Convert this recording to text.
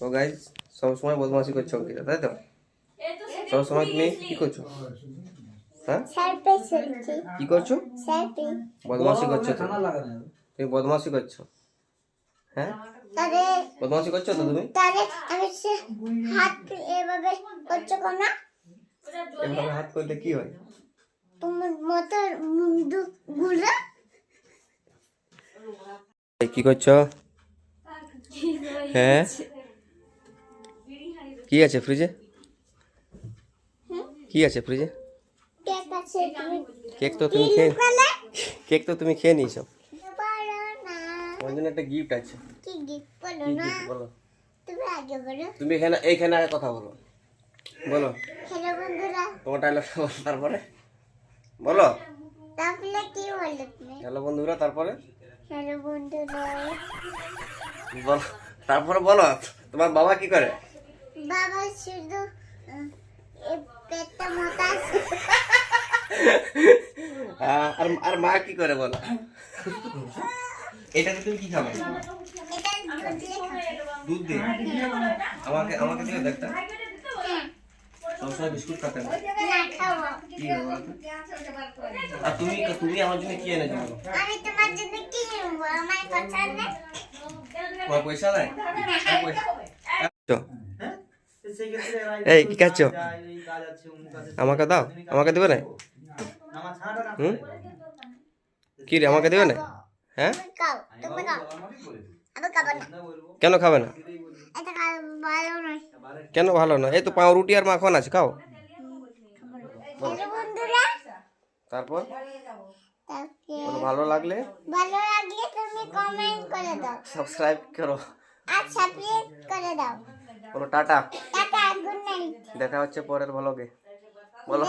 তো গাইজ সবসময় বদমাশি করছ অঙ্কিতা তাই তো? সবসময় তুমি কি করছ? হ্যাঁ? কি করছ? বদমাশি করছ তো? তুমি বদমাশি করছ। হ্যাঁ? বদমাশি করছ তো তুমি? হাত এভাবে করছ এভাবে হাত করলে কি হয়? তোমার মতো মুন্ডু এই কি করছ? হ্যাঁ? কি আছে ফ্রিজে কি আছে ফ্রিজে কেক তো তুমি খেয়ে কেক তো তুমি খেয়ে নিয়েছো। পারো জন্য একটা গিফট আছে। কি গিফট বলো না? বলো? তুমি আগে বলো। তুমি এখানে এইখানে আগে কথা বলো। বলো। হ্যালো বন্ধুরা। তোমার তারপরে। বলো। তাহলে কি বললে তুমি? হ্যালো বন্ধুরা তারপরে? হ্যালো বন্ধুরা। বলো। তারপরে বলো তোমার বাবা কি করে? বাবা শুধু পেটটা মোটা আছে। আর আর মা কি করে বলো? এটাতে তুমি কি খাবে? দুধ দিয়ে আমাকে আমাকে দিও দেখতে সবসময় বিস্কুট খাতে না? আর তুমি তুমি আমার জন্য কি এনেছো আমি তোমার জন্য কি আমার পয়সা নাই? পয়সা- তো, এই কি খাচ্ছ আমাকে দাও আমাকে দেবে না? হুম? কি রে আমাকে দেবে না? হ্যাঁ? তুমি খাও তুমি খাও আমি খাব না। কেন খাবে না? কেন ভালো না এই তো পাউরুটি আর মাখন আছে খাও। তারপর? ভালো লাগলে? ভালো লাগলে তুমি কমেন্ট করে দাও। সাবস্ক্রাইব করো। আর সাবস্ক্রাইব করে দাও। বলো টাটা? দেখা হচ্ছে পরের ভ্লগে বলো।